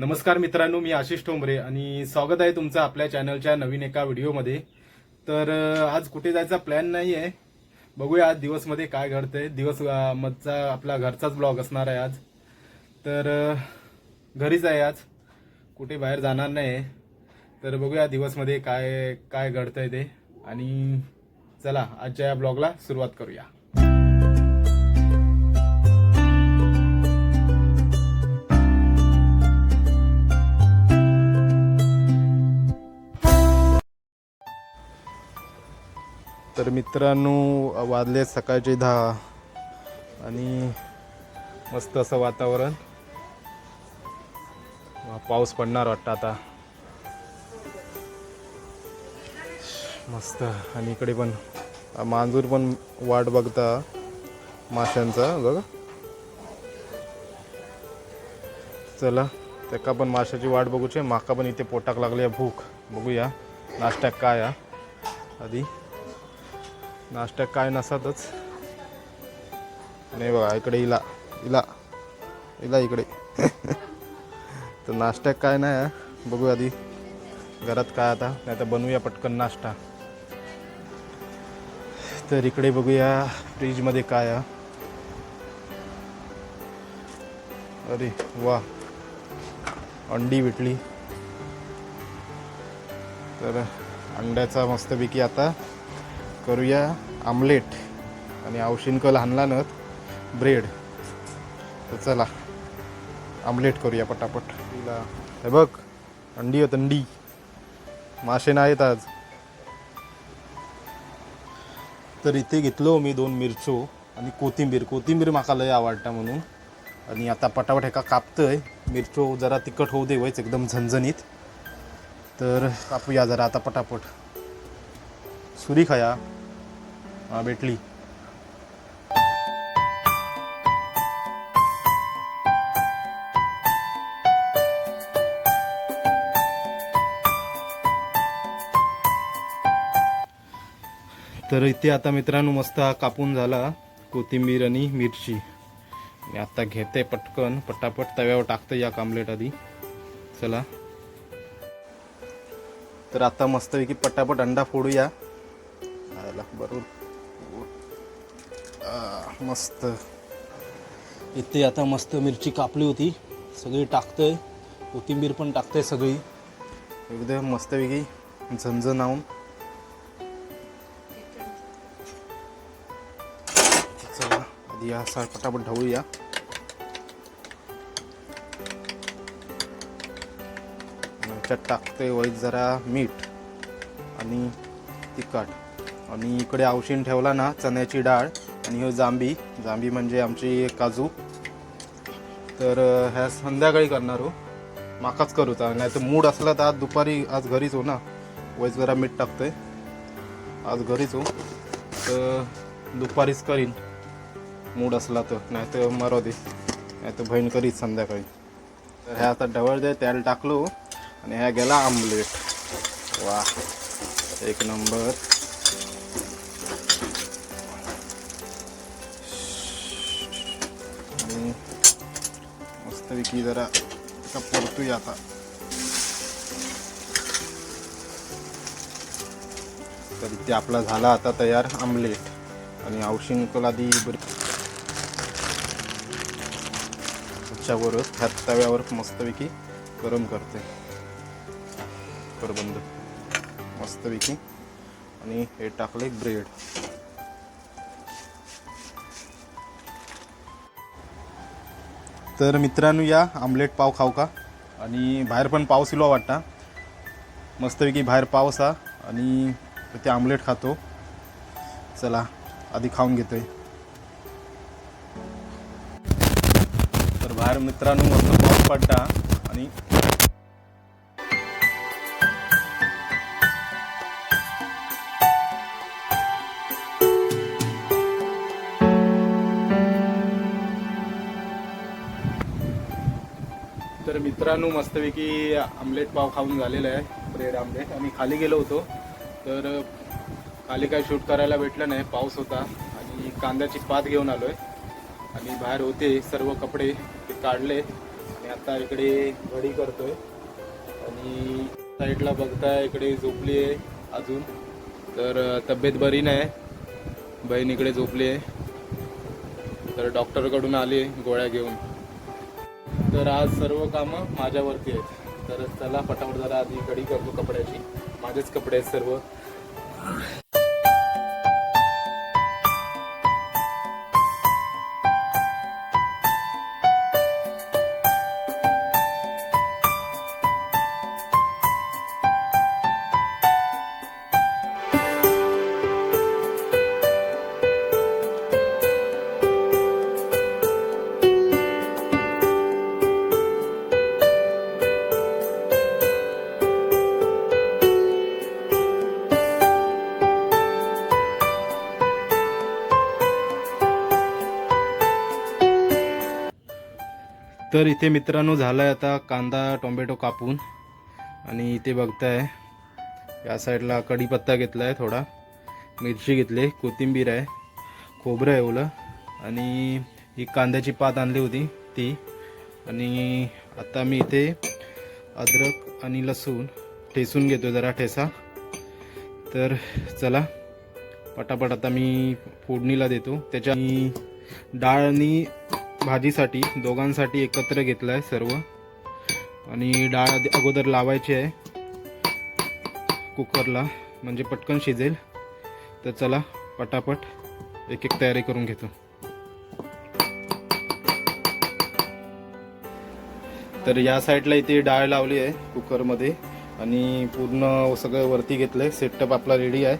नमस्कार मित्रांनो मी आशिष ठोंबरे आणि स्वागत आहे तुमचं आपल्या चॅनलच्या नवीन एका व्हिडिओमध्ये. तर आज कुठे जायचा प्लॅन नाही आहे. बघूया आज दिवसमध्ये काय घडतंय. दिवस मधचा आपला घरचाच ब्लॉग असणार आहे आज. तर घरीच आहे आज. कुठे बाहेर जाणार नाही आहे. तर बघूया दिवसमध्ये काय काय घडतंय ते. आणि चला आजच्या या ब्लॉगला सुरुवात करूया. तर मित्रांनो वाजले सकाळचे दहा. आणि मस्त असं वातावरण. पाऊस पडणार वाटतं आता. मस्त. आणि इकडे पण मांजूर पण वाट बघता. माशांचा बघा. चला त्याका पण माशाची वाट बघूचे. माका पण इथे पोटाक लागली आहे भूक. बघूया नाश्त्याक काय आधी. नाश्त्यात काय नसतच. नाही बघा इकडे इला इला इला इकडे. तर नाश्त्यात काय नाही बघू आधी घरात काय आता नाही तर बनवूया पटकन नाश्ता. तर इकडे बघूया फ्रीजमध्ये काय आहे अरे वा अंडी विटली तर अंड्याचा मस्तपैकी आता करूया आमलेट आणि औशिंकल आणला ना ब्रेड. तर चला आमलेट करूया पटापट. तिला हे बघ अंडी आहेत अंडी. मासे नाहीत आज. तर इथे घेतलो मी दोन मिरचो आणि कोथिंबीर. कोथिंबीर माका लय आवडता म्हणून. आणि आता पटापट एका कापतंय. मिरचो जरा तिखट होऊ दे वयच एकदम झणझणीत. तर कापूया जरा आता पटापट. सुरी खाया भेटली तर इथे आता मित्रांनो मस्त हा कापून झाला कोथिंबीर आणि मिरची. मी आता घेते पटकन पटापट तव्यावर टाकतं या कामलेट आधी. चला. तर आता मस्तपैकी पटापट अंडा फोडूया. बरोबर मस्त. इथे आता मस्त मिरची कापली होती. सगळी टाकतोय. कोथिंबीर पण टाकतोय सगळी. एकदम मस्तपैकी झणझणावून. चला आधी असा पटापट ढवूया टाकते टाकतोय वैत जरा मीठ आणि तिखट. आणि इकडे औशीन ठेवला ना चण्याची डाळ आणि हो जांबी. जांबी म्हणजे आमची काजू. तर ह्या संध्याकाळी करणार हो. माकाच करू तर नाही तर मूड असला तर आज दुपारी आज घरीच हो ना. वैस जरा मीठ टाकतोय. आज घरीच हो. तर दुपारीच करीन. मूड असला तर. नाही तर मरो दे. नाही तर बहीण करीत संध्याकाळी. तर ह्या आता डवळ दे त्याला टाकलो. आणि ह्या गेला आमलेट. वा एक नंबर. मस्तपैकी जरा एका परतूया आता। तर इथे आपला झाला आता तयार आमलेट. आणि औशिंकल आधी बरी ह्या तव्यावर मस्तपैकी गरम करते. कर मस्तपैकी. आणि हे टाकले ब्रेड तर मित्रांनो या आमलेट पाव खाऊ का? आणि बाहेर पण पाऊस इलो वाटता. मस्तपैकी बाहेर पाऊस हा आणि ते आमलेट खातो. चला आधी खाऊन घेतो आहे तर बाहेर मित्रांनो मस्त पाऊस पडता. तर मित्रांनो मस्तपैकी आमलेट पाव खाऊन झालेलं आहे ब्रेड आमलेट. आम्ही खाली गेलो होतो. तर खाली काय शूट करायला भेटलं नाही पाऊस होता आणि कांद्याची पात घेऊन आलो आहे आणि बाहेर होते सर्व कपडे ते काढले आणि आता इकडे घडी आहे आणि साईडला बघताय इकडे झोपली आहे अजून. तर तब्येत बरी नाही. बहीण इकडे झोपली आहे. तर डॉक्टरकडून आली गोळ्या घेऊन. तर आज सर्व कामं माझ्यावरती आहेत. तर चला पटापट जरा आधी कडी करतो कपड्याची. माझेच कपडे आहेत सर्व. तर इथे मित्रांनो झालाय आता कांदा टोमॅटो कापून. आणि इथे बघताय या साईडला कढीपत्ता घेतला आहे थोडा. मिरची घेतली कोथिंबीर आहे खोबरं आहे ओलं. आणि ही कांद्याची पात आणली होती ती. आणि आता मी इथे अद्रक आणि लसूण ठेसून घेतो जरा ठेसा. तर चला पटापट आता मी फोडणीला देतो. त्याच्या डाळ आणि भाजीसाठी दोघांसाठी एकत्र घेतलं आहे सर्व. आणि डाळ अगोदर लावायची आहे. कुकरला म्हणजे पटकन शिजेल. तर चला पटापट एक एक तयारी करून घेतो. तर या साईडला इथे डाळ लावली आहे कुकरमध्ये. आणि पूर्ण सगळं वरती घेतलं आहे सेटअप आपला रेडी आहे.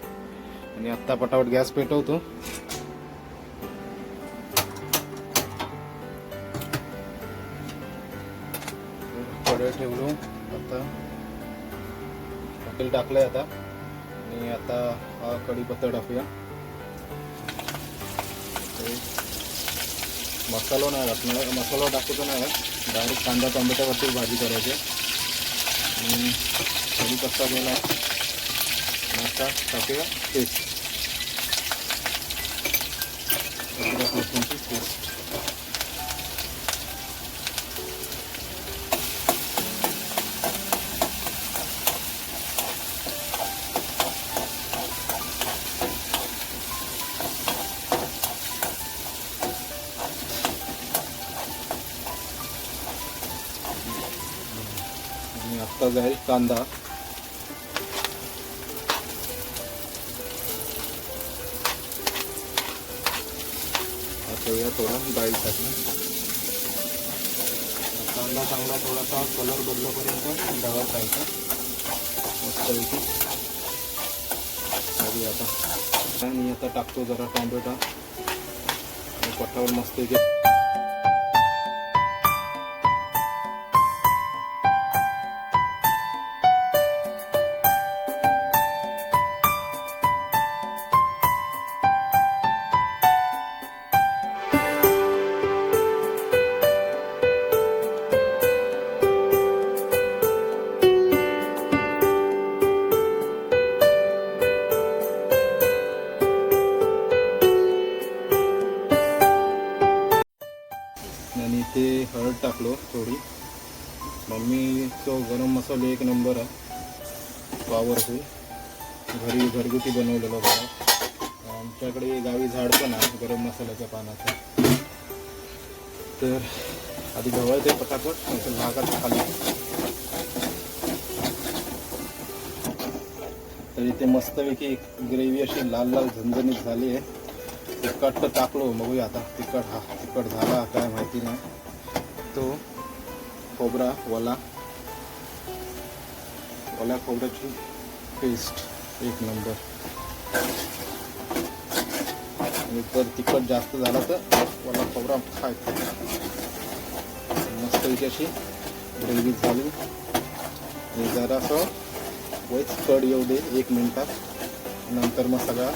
आणि आत्ता पटापट गॅस पेटवतो. टाकलाय आता. आणि आता हा कढीपत्ता टाकूया. मसाला नाही टाकणार मसाला टाकतो नाही डायरेक्ट कांदा टोमॅटोवरती भाजी करायची. आणि कढीपत्ता गेला. आता टाकूया. तेच जाईल कांदा। थोडा डाळीसाठी कांदा चांगला, थोडासा कलर बदलेपर्यंत डाळत राहायचा आता। टाकतो जरा टॉमॅटो. आणि मस्त हळद टाकलो थोडी. मम्मीचं गरम मसाले एक नंबर आहे. वावरफुल घरी घरगुती बनवलेलं बघा. आमच्याकडे गावी झाड पण आहे गरम मसाल्याच्या पानाचं. तर आधी ढवळते पटापट नंतर भागात खाली. तर इथे मस्तपैकी ग्रेव्ही अशी लाल लाल झणझणीत झाली आहे. तिखट तर टाकलो बघूया आता. तिखट हा तिखट झाला काय माहिती नाही. तो खोबरा वाला. वाला खोबऱ्याची पेस्ट एक नंबर आणि जर तिखट जास्त झाला तर वाला खोबरा खायचा. मस्त अशी ग्रेव्ही झाली. आणि जरासं वैच कड येऊ दे एक मिनटात. नंतर मग सगळा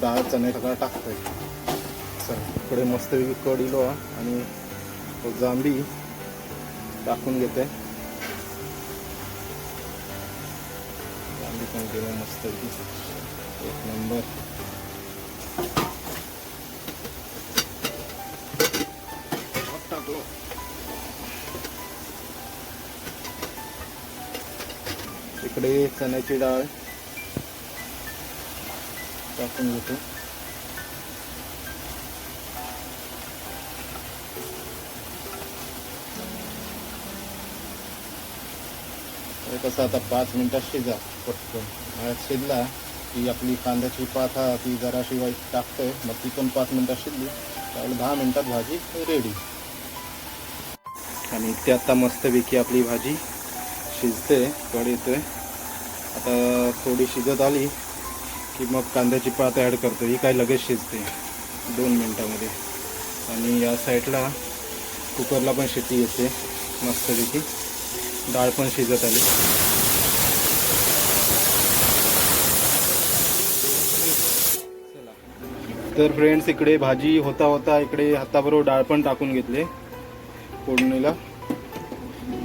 डाळ चणे सगळा टाकतोय. सर पुढे मस्त कड इलो आणि जांभी टाकून घेते. जांभी पण गेलं मस्त एक नंबर इकडे चण्याची डाळ. टाकून घेतो. कसं आता पाच मिनिटात शिजा. पटकन. शिजला की आपली कांद्याची पात हा ती जराशी वाईट टाकतोय. मग ती पण पाच मिनिटात शिजली. त्यावेळेला दहा मिनिटात भाजी रेडी आणि इथे आता मस्तपैकी आपली भाजी शिजते कड येतोय. आता थोडी शिजत आली की मग कांद्याची पात ॲड करतो ही काय लगेच शिजते. दोन मिनटामध्ये. आणि या साईडला कुकरला पण शिट्टी येते. मस्तपैकी. डाळ पण शिजत आली. तर फ्रेंड्स इकडे भाजी होता होता इकडे हाताबरोबर डाळ पण टाकून घेतले. फोडणीला.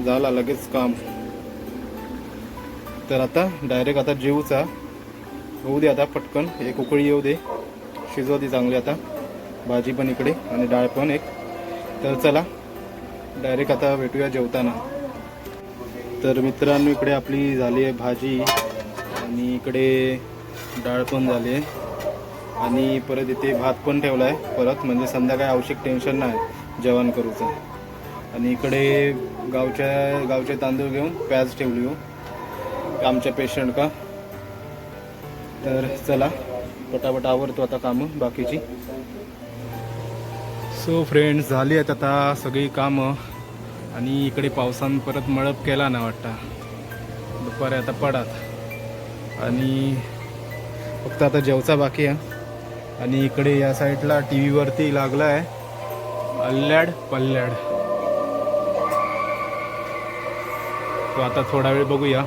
झाला लगेच काम. तर आता डायरेक्ट आता जेवूचा. होऊ दे आता पटकन. एक उकळी येऊ दे. शिजव दे चांगली आता. भाजी पण इकडे आणि डाळ पण एक. तर चला डायरेक्ट आता भेटूया जेवताना. तर मित्रांनो इकडे आपली झाली आहे भाजी आणि इकडे डाळ पण झाली आहे. आणि परत इथे भात पण ठेवला आहे परत म्हणजे संध्याकाळी आवश्यक टेन्शन नाही जेवण करूचं. आणि इकडे गावच्या गावचे तांदूळ घेऊन प्याज ठेवली हो आमच्या पेशंट का. तर चला पटापट आवरतो आता कामं बाकीची. सो फ्रेंड्स झाली आहेत आता सगळी कामं. आणि इकडे पावसानं परत मळप केला ना वाटता. दुपारी आता पडात. आणि फक्त आता जेवचा बाकी आहे. आणि इकडे या साईडला टी व्हीवरती लागला आहे अल्ल्याड पल्ल्याड. तो आता थोडा वेळ बघूया.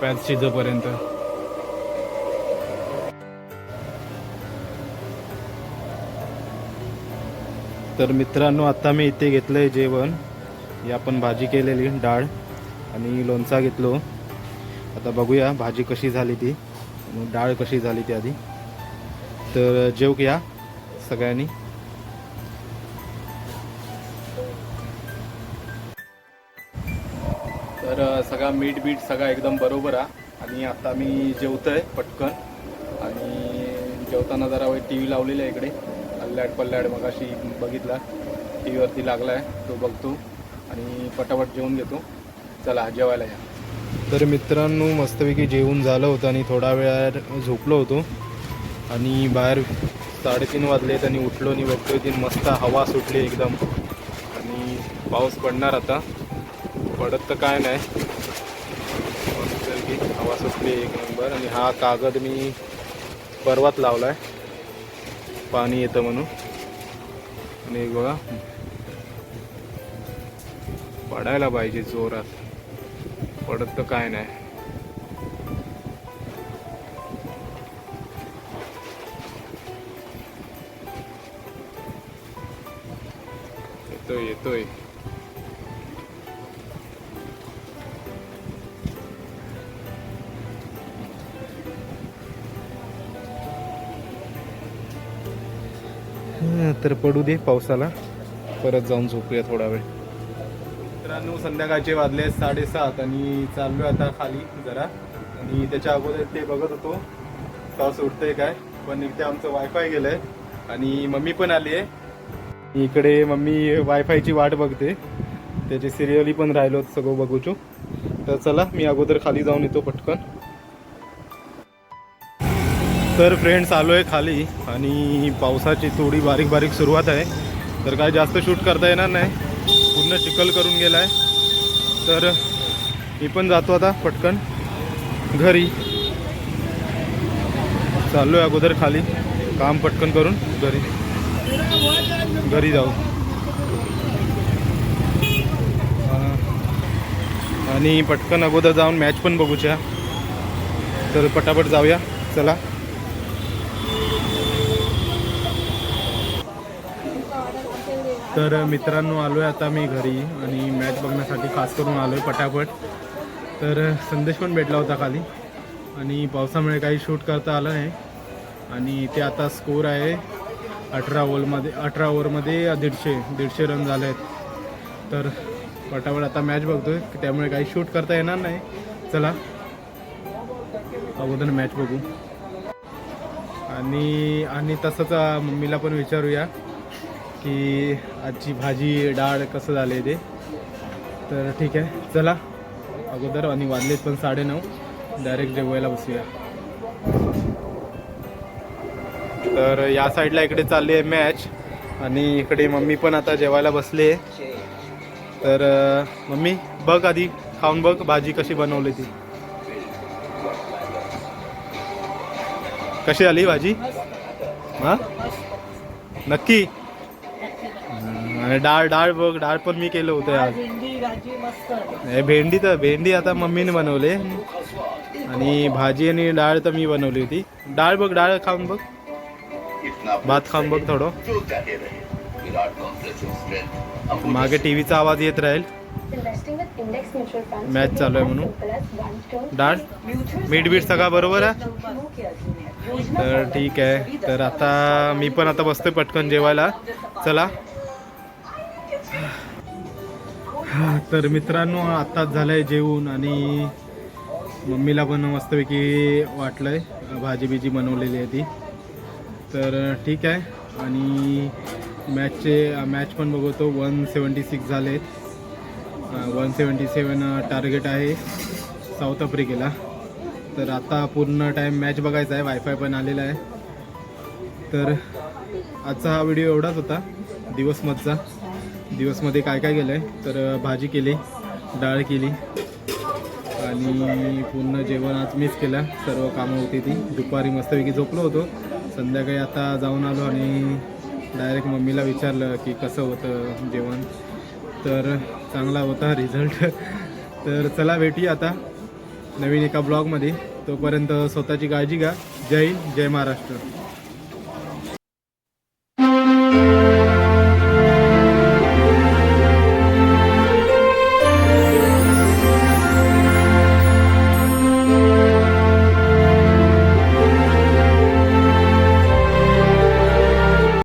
पॅच शिजपर्यंत. तर मित्रांनो आता मी इथे घेतलंय जेवण. ही आपण भाजी केलेली डाळ आणि लोणचा घेतलो. आता बघूया भाजी कशी झाली ती डाळ कशी झाली ती आधी. तर जेवू या सगळ्यांनी. तर सगळा मीठ बीठ सगळा एकदम बरोबर आहे. आणि आता मी जेवतोय पटकन. आणि जेवताना जरा वेळ टी व्ही लावलेला आहे इकडे. अल्ल्याड पल्ल्याड मग अशी बघितला. टी व्हीवरती लागला आहे तो बघतो. आणि पटापट जेवून घेतो. चला जेवायला या. तर मित्रांनो मस्तपैकी जेवून झालं होतं आणि थोडा वेळ झोपलो होतो. आणि बाहेर साडेतीन वाजलेत आणि उठलो आणि बघतोय ती मस्त हवा सुटली एकदम. आणि पाऊस पडणार आता. पडत तर काय नाही. मस्तपैकी हवा सुटली एक नंबर. आणि हा कागद मी परवात आहे पाणी येतं म्हणून. आणि एक बघा पडायला पाहिजे जोरात. पडत तर काय नाही. येतोय येतोय. तर पडू दे पावसाला. परत जाऊन झोपूया थोडा वेळ. मित्रांनो संध्याकाळचे वाजले साडेसात आणि चाललोय आता खाली जरा. आणि त्याच्या अगोदर ते बघत होतो पाऊस उठतंय काय पण इथे आमचं वायफाय गेलंय आणि मम्मी पण आली आहे. इकडे मम्मी वायफायची वाट बघते. त्याची सिरियली पण राहिलो सगळं बघूचो. तर चला मी अगोदर खाली जाऊन येतो पटकन. तर फ्रेंड्स आलो आहे खाली आणि पावसाची थोडी बारीक बारीक सुरुवात आहे. तर काय जास्त शूट करता येणार नाही. पूर्ण चिखल करून गेला आहे तर मी पण जातो आता पटकन. घरी. चाललो आहे अगोदर खाली. काम पटकन करून घरी. घरी जाऊ. आणि पटकन अगोदर जाऊन मॅच पण बघूच्या. तर पटापट जाऊया. चला. तर मित्रांनो आलो आहे आता मी घरी आणि मॅच बघण्यासाठी खास करून आलो आहे पटापट. तर संदेश पण भेटला होता खाली. आणि पावसामुळे काही शूट करता आलं नाही. आणि ते आता स्कोर आहे अठरा ओव्हरमध्ये अठरा ओव्हरमध्ये दीडशे दीडशे रन झाले आहेत. तर पटापट आता मॅच बघतोय. त्यामुळे काही शूट करता येणार नाही. चला अगोदर मॅच बघू. आणि आणि तसंच मम्मीला पण विचारूया. की आजची भाजी डाळ कसं झाले ते. तर ठीक आहे चला. अगोदर आणि वाजलेत पण साडेनऊ. डायरेक्ट जेवायला बसूया. तर या साईडला इकडे चालली आहे मॅच आणि इकडे मम्मी पण आता जेवायला बसली आहे तर मम्मी बघ आधी खाऊन बघ भाजी कशी बनवली ती. कशी आली भाजी? हा? नक्की? आणि डाळ डाळ बघ डाळ पण मी केलं होतं आज. भेंडी हे भेंडी तर भेंडी आता मम्मीने बनवले. आणि भाजी आणि डाळ तर मी बनवली होती. डाळ बघ डाळ खाऊन बघ. भात खाऊन बघ थोडं. मागे टीव्हीचा आवाज येत राहील. मॅच चालू आहे म्हणून. डाळ मीठ बीठ सगळा बरोबर आहे? तर ठीक आहे. तर आता मी पण आता बसतोय पटकन जेवायला. चला. तर मित्रांनो आत्ताच झालंय जेवून आणि मम्मीला पण मस्तपैकी वाटलंय भाजी बिजी बनवलेली आहे ती. तर ठीक आहे आणि मॅचचे मॅच पण बघतो वन सेवन्टी सिक्स झाले वन सेवन्टी सेवन टार्गेट आहे साऊथ आफ्रिकेला तर आता पूर्ण टाईम मॅच बघायचा आहे वायफाय पण आलेला आहे. तर आजचा हा व्हिडिओ एवढाच होता दिवसमधचा दिवसमध्ये काय काय केलं आहे तर भाजी केली डाळ केली आणि पूर्ण जेवण आज मिस केलं. सर्व कामं होती ती. दुपारी मस्तपैकी झोपलो होतो. संध्याकाळी आता जाऊन आलो आणि डायरेक्ट मम्मीला विचारलं की कसं होतं जेवण. तर चांगला होता रिझल्ट. तर चला भेटूया आता नवीन एका ब्लॉगमध्ये. तोपर्यंत स्वतःची काळजी घ्या. जय जय महाराष्ट्र.